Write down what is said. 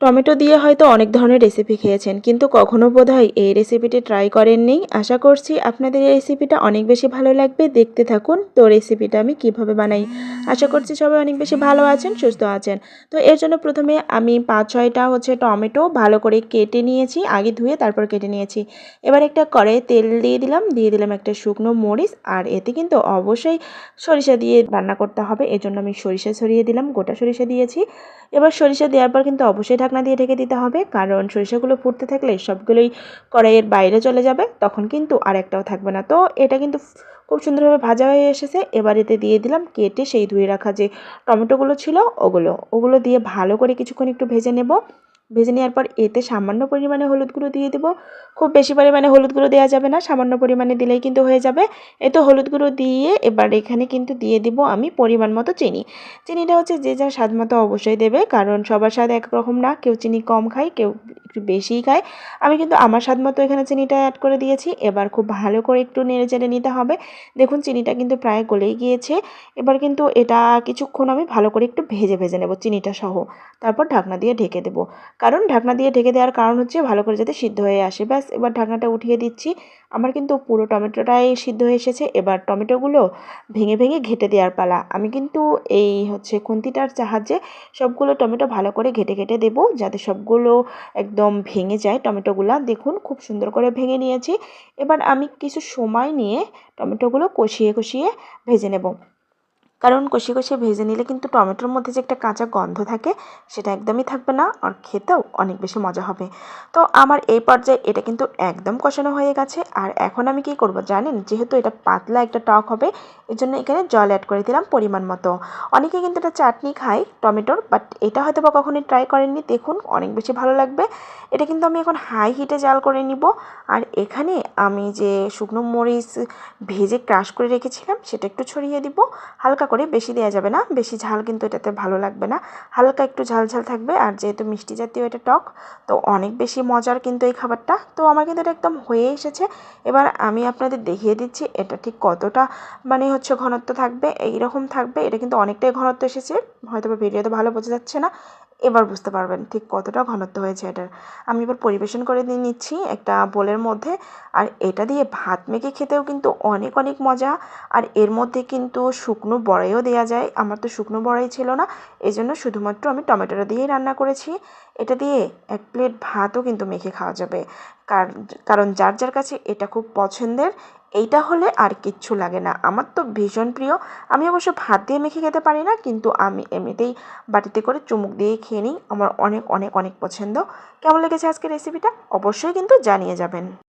Tomato দিয়ে হয়তো অনেক ধরনের রেসিপি খেয়েছেন, কিন্তু কখনো বোধহয় এই রেসিপিটি ট্রাই করেননি। আশা করছি আপনাদের এই রেসিপিটা অনেক বেশি ভালো লাগবে। দেখতে থাকুন তো রেসিপিটা আমি কীভাবে বানাই। আশা করছি সবাই অনেক বেশি ভালো আছেন, সুস্থ আছেন। তো এর জন্য প্রথমে আমি পাঁচ ছয়টা হচ্ছে টমেটো ভালো করে কেটে নিয়েছি, আগে ধুয়ে তারপর কেটে নিয়েছি। এবার একটা কড়াইয়ে তেল দিয়ে দিলাম দিয়ে দিলাম একটা শুকনো মরিচ, আর এতে কিন্তু অবশ্যই সরিষা দিয়ে রান্না করতে হবে। এজন্য আমি সরিষা ছড়িয়ে দিলাম, গোটা সরিষা দিয়েছি। এবার সরিষা দেওয়ার পর কিন্তু অবশ্যই ঢাকনা দিয়ে ঢেকে দিতে হবে, কারণ সরিষাগুলো ফুটতে থাকলে সবগুলোই কড়াইয়ের বাইরে চলে যাবে, তখন কিন্তু আর একটাও থাকবে না। তো এটা কিন্তু খুব সুন্দরভাবে ভাজা হয়ে এসেছে, এবার এতে দিয়ে দিলাম কেটে সেই ধুয়ে রাখা যে টমেটোগুলো ছিল, ওগুলো ওগুলো দিয়ে ভালো করে কিছুক্ষণ একটু ভেজে নেব। ভেজে নেওয়ার পর এতে সামান্য পরিমাণে হলুদ গুঁড়ো দিয়ে দেবো। খুব বেশি পরিমাণে হলুদ গুঁড়ো দেওয়া যাবে না, সামান্য পরিমাণে দিলেই কিন্তু হয়ে যাবে। এই তো হলুদ গুঁড়ো দিয়ে এবার এখানে কিন্তু দিয়ে দিব আমি পরিমাণ মতো চিনি। চিনিটা হচ্ছে যে যার স্বাদ মতো অবশ্যই দেবে, কারণ সবার স্বাদ একরকম না। কেউ চিনি কম খায়, কেউ একটু বেশিই খায়। আমি কিন্তু আমার স্বাদ মতো এখানে চিনিটা অ্যাড করে দিয়েছি। এবার খুব ভালো করে একটু নেড়ে চেড়ে নিতে হবে। দেখুন চিনিটা কিন্তু প্রায় গলেই গিয়েছে। এবার কিন্তু এটা কিছুক্ষণ আমি ভালো করে একটু ভেজে ভেজে নেব চিনিটা সহ। তারপর ঢাকনা দিয়ে ঢেকে দেবো। কারণ ঢাকনা দিয়ে ঢেকে দেওয়ার কারণ হচ্ছে ভালো করে যাতে সিদ্ধ হয়ে আসে। ব্যাস, এবার ঢাকনাটা উঠিয়ে দিচ্ছি। আমার কিন্তু পুরো টমেটোটাই সিদ্ধ হয়ে এসেছে। এবার টমেটোগুলো ভেঙে ভেঙে ঘেটে দেওয়ার পালা। আমি কিন্তু এই হচ্ছে খুন্তিটার সাহায্যে সবগুলো টমেটো ভালো করে ঘেটে ঘেটে দেবো, যাতে সবগুলো একদম ভেঙে যায় টমেটোগুলো। দেখুন, খুব সুন্দর করে ভেঙে নিয়েছি। এবার আমি কিছু সময় নিয়ে টমেটোগুলো কষিয়ে কষিয়ে ভেজে নেব। কারণ কষিয়ে কষিয়ে ভেজে নিলে কিন্তু টমেটোর মধ্যে যে একটা কাঁচা গন্ধ থাকে, সেটা একদমই থাকবে না আর খেতেও অনেক বেশি মজা হবে। তো আমার এই পর্যায়ে এটা কিন্তু একদম কষানো হয়ে গেছে। আর এখন আমি কি করব জানেন? যেহেতু এটা পাতলা একটা টক হবে এর জন্য এখানে জল অ্যাড করে দিলাম পরিমাণ মতো। অনেকে কিন্তু এটা চাটনি খায় টমেটোর বাট এটা হয়তো বা কখনোই ট্রাই করেননি। দেখুন, অনেক বেশি ভালো লাগবে। এটা কিন্তু আমি এখন হাই হিটে জাল করে নিব। আর এখানে আমি যে শুকনো মরিচ ভেজে ক্রাশ করে রেখেছিলাম, সেটা একটু ছড়িয়ে দিব। হালকা করে বেশি দেওয়া যাবে না। বেশি ঝাল কিন্তু এটাতে ভালো লাগবে না। হালকা একটু ঝাল ঝাল থাকবে। আর যেহেতু মিষ্টি জাতীয় এটা টক, তো অনেক বেশি মজার কিন্তু এই খাবারটা। তো আমার কিন্তু এটা একদম হয়ে এসেছে। এবার আমি আপনাদের দেখিয়ে দিচ্ছি এটা ঠিক কতটা মানে হচ্ছে ঘনত্ব থাকবে। এই রকম থাকবে। এটা কিন্তু অনেকটাই ঘনত্ব এসেছে। হয়তো ভিডিওতে ভালো বোঝা যাচ্ছে না। এবার বুঝতে পারবেন ঠিক কতটা ঘনত্ব হয়েছে এটার। আমি এবার পরিবেশন করে দিয়ে নিচ্ছি একটা বোলের মধ্যে। আর এটা দিয়ে ভাত মেখে খেতেও কিন্তু অনেক অনেক মজা। আর এর মধ্যে কিন্তু শুকনো বড়াইও দেওয়া যায়। আমার তো শুকনো বড়াই ছিল না। এই জন্য শুধুমাত্র আমি টমেটোটা দিয়েই রান্না করেছি। এটা দিয়ে এক প্লেট ভাতও কিন্তু মেখে খাওয়া যাবে। কারণ যার যার কাছে এটা খুব পছন্দের এইটা হলে আর কিচ্ছু লাগে না। আমার তো ভীষণ প্রিয়। আমি অবশ্য ভাত দিয়ে মেখে খেতে পারি না, কিন্তু আমি এমনিতেই বাটিতে করে চুমুক দিয়ে খেয়ে নিই। আমার অনেক অনেক অনেক পছন্দ। কেমন লেগেছে আজকে রেসিপিটা অবশ্যই কিন্তু জানিয়ে যাবেন।